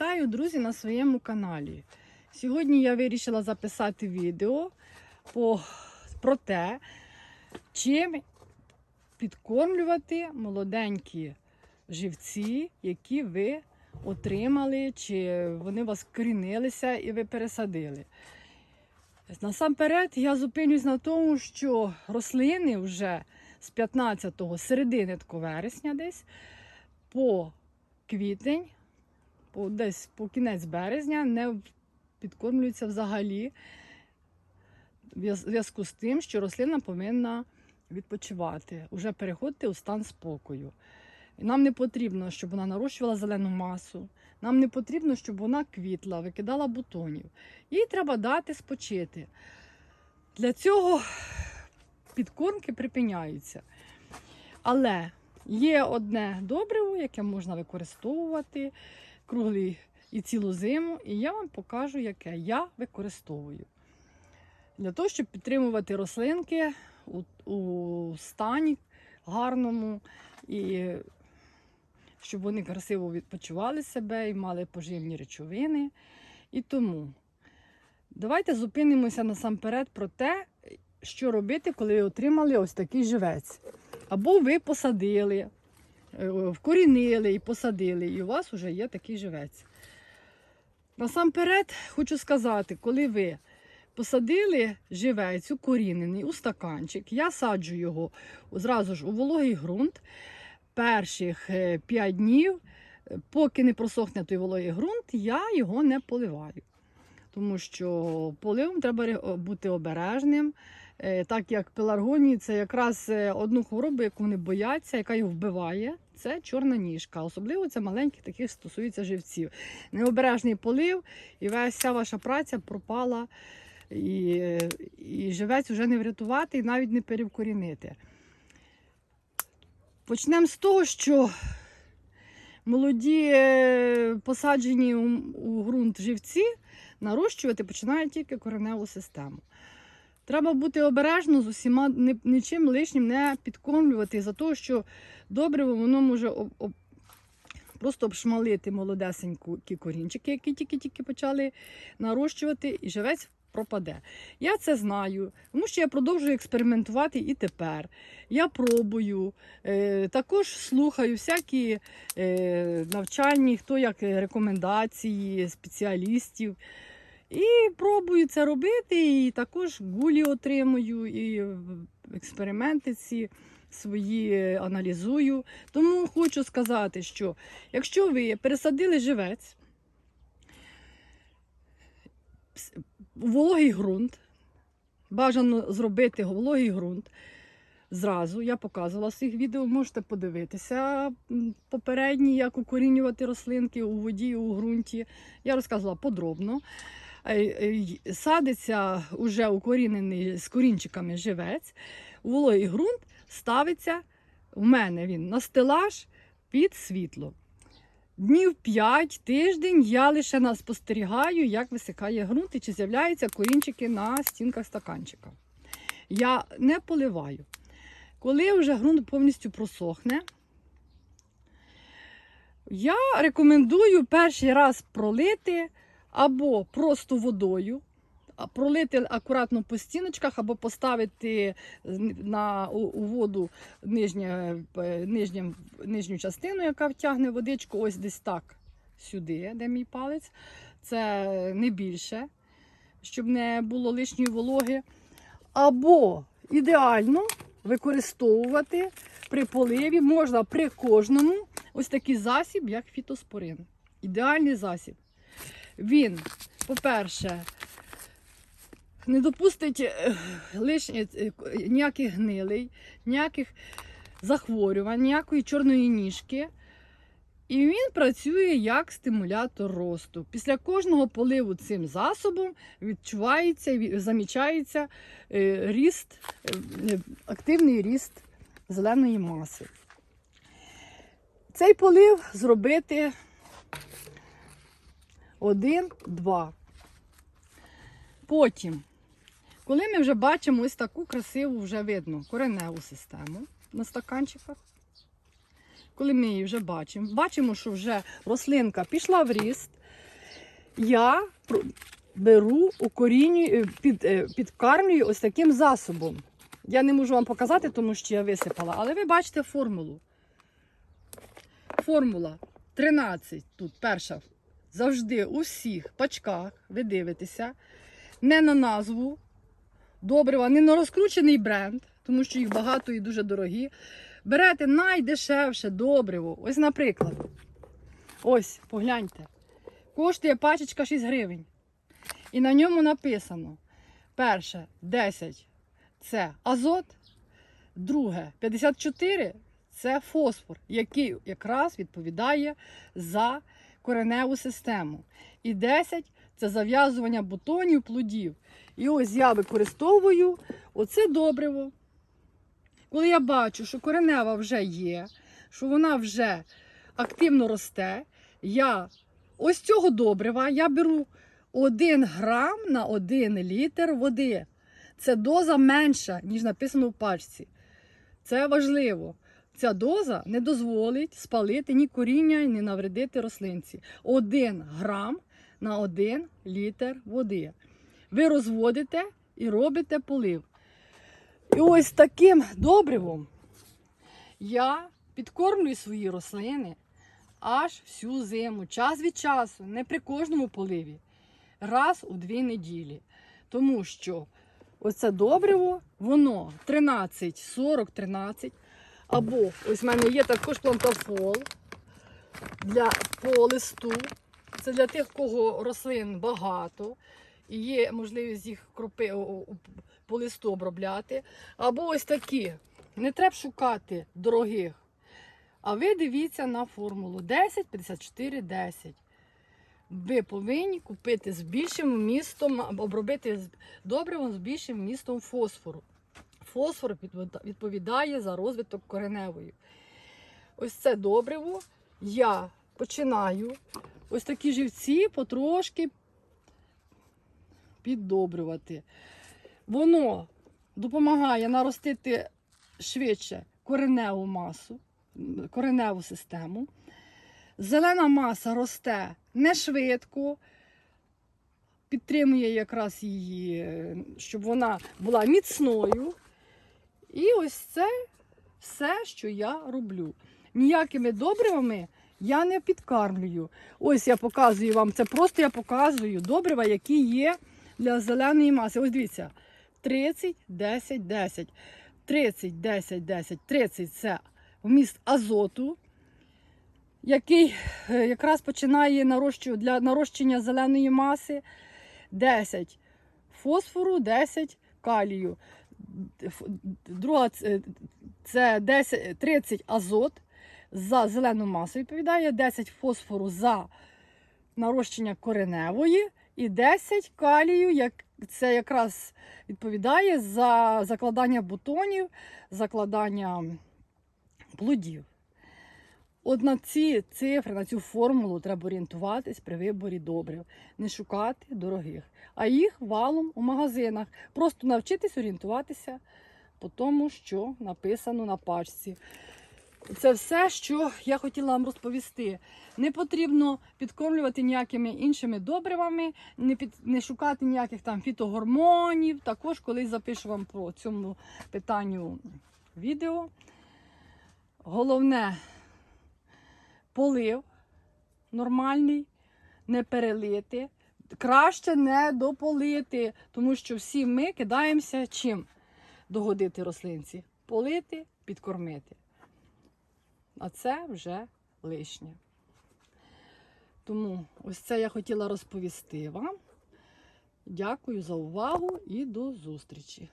Вітаю, друзі, на своєму каналі. Сьогодні я вирішила записати відео по, про те, чим підкормлювати молоденькі живці, які ви отримали, чи вони у вас корінилися і ви пересадили. Насамперед я зупинюсь на тому, що рослини вже з 15-го середини вересня десь по квітень, по, десь по кінець березня не підкормлюються взагалі в зв'язку з тим, що рослина повинна відпочивати, вже переходити у стан спокою. Нам не потрібно, щоб вона нарощувала зелену масу. Нам не потрібно, щоб вона квітла, викидала бутонів. Їй треба дати спочити. Для цього підкормки припиняються. Але є одне добриво, яке можна використовувати круглий і цілу зиму, і я вам покажу, яке я використовую. Для того, щоб підтримувати рослинки у, у стані гарному, і щоб вони красиво відпочивали себе і мали поживні речовини. І тому давайте зупинимося насамперед про те, що робити, коли ви отримали ось такий живець. Або ви посадили, вкорінили і посадили, і у вас вже є такий живець. Насамперед хочу сказати, коли ви посадили живець укорінений у стаканчик, я саджу його зразу ж у вологий ґрунт перших 5 днів, е, поки не просохне той вологий ґрунт, я його не поливаю. Тому що поливом треба бути обережним. Е, Так як пеларгонії це якраз е, одну хворобу, яку вони бояться, яка їх вбиває, це чорна ніжка. Особливо це маленьких таких стосується живців. Необережний полив, і вся вся ваша праця пропала, і, і живець вже не врятувати, і навіть не перевкорінити. Почнемо з того, що молоді е, посаджені у, у ґрунт живці нарощувати починають тільки кореневу систему. Треба бути обережно з усіма, нічим лишнім не підкормлювати, за того, що добриво воно може об, об, просто обшмалити молодесенькі корінчики, які тільки-тільки почали нарощувати, і живець пропаде. Я це знаю, тому що я продовжую експериментувати і тепер. Я пробую, е, також слухаю всякі е, навчальні, хто як рекомендації спеціалістів. І пробую це робити, і також гулі отримую, і експерименти ці свої аналізую. Тому хочу сказати, що якщо ви пересадили живець вологий ґрунт, бажано зробити вологий ґрунт. Зразу я показувала в своїх відео, можете подивитися попередні, як укорінювати рослинки у воді, у ґрунті. Я розказувала подробно. Е, е, Садиться уже укорінений з корінчиками живець. Вологий ґрунт ставиться у мене він на стелаж під світло. Днів 5 тиждень я лише спостерігаю, як висихає ґрунт і чи з'являються корінчики на стінках стаканчика. Я не поливаю. Коли вже ґрунт повністю просохне, я рекомендую перший раз пролити або просто водою, пролити акуратно по стіночках, або поставити на, у, у воду нижнє, е, нижнє, нижню частину, яка втягне водичку, ось десь так сюди, де мій палець. Це не більше, щоб не було лишньої вологи. Або ідеально використовувати при поливі можна при кожному ось такий засіб, як фітоспорин. Ідеальний засіб. Він, по-перше, не допустить е, е, ніяких гнилей, ніяких захворювань, ніякої чорної ніжки. І він працює як стимулятор росту. Після кожного поливу цим засобом відчувається, ві- замічається е, ріст, активний ріст зеленої маси. Цей полив зробити один-два. Потім, коли ми вже бачимо ось таку красиву, вже видно кореневу систему на стаканчиках. Коли ми її вже бачимо, бачимо, що вже рослинка пішла в ріст, я беру укорінюю, під, е, підкармлюю ось таким засобом. Я не можу вам показати, тому що я висипала, але ви бачите формулу. Формула 13, тут перша. Завжди у всіх пачках ви дивитеся не на назву добрива, не на розкручений бренд, тому що їх багато і дуже дорогі. Берете найдешевше добриво. Ось, наприклад, ось, погляньте. Коштує пачечка 6 гривень. І на ньому написано: перше 10 це азот, друге 54 це фосфор, який якраз відповідає за кореневу систему. І 10 це зав'язування бутонів, плодів. І ось я використовую оце добриво. Коли я бачу, що коренева вже є, що вона вже активно росте, я ось цього добрива я беру 1 грам на 1 літр води. Це доза менша, ніж написано в пачці. Це важливо. Ця доза не дозволить спалити ні коріння, ні навредити рослинці. 1 грам на 1 літр води. Ви розводите і робите полив. І ось таким добривом я підкормлюю свої рослини аж всю зиму, час від часу, не при кожному поливі, раз у дві неділі. Тому що оце добриво, воно 13, 40, 13. Або ось в мене є також плантафол для по листу. Це для тих, в кого рослин багато, і є можливість їх кропи, по листу обробляти. Або ось такі. Не треба шукати дорогих. А ви дивіться на формулу 10, 54, 10. Ви повинні купити з більшим вмістом, або обробити добривом з більшим вмістом фосфору. Фосфор відповідає за розвиток кореневої. Ось це добриво я починаю ось такі живці потрошки піддобрювати. Воно допомагає наростити швидше кореневу масу, кореневу систему. Зелена маса росте не швидко, підтримує якраз її, щоб вона була міцною. І ось це все, що я роблю. Ніякими добривами я не підкармлюю. Ось я показую вам, це просто я показую добрива, які є для зеленої маси. Ось дивіться, 30, 10, 10. 30, 10, 10, 30 це вміст азоту, який е, якраз починає для нарощення зеленої маси. 10 фосфору, 10 калію. Друга це 10, 30 азот за зелену масу відповідає, 10 фосфору за нарощення кореневої і 10 калію, як це якраз відповідає за закладання бутонів, закладання плодів. От на ці цифри, на цю формулу треба орієнтуватись при виборі добрив, не шукати дорогих, а їх валом у магазинах. Просто навчитись орієнтуватися по тому, що написано на пачці. Це все, що я хотіла вам розповісти. Не потрібно підкормлювати ніякими іншими добривами, не, під, не шукати ніяких там фітогормонів. Також колись запишу вам про цьому питанню відео. Головне полив нормальний, не перелити. Краще не дополити, тому що всі ми кидаємося чим догодити рослинці. Полити, підкормити. А це вже лишнє. Тому ось це я хотіла розповісти вам. Дякую за увагу і до зустрічі!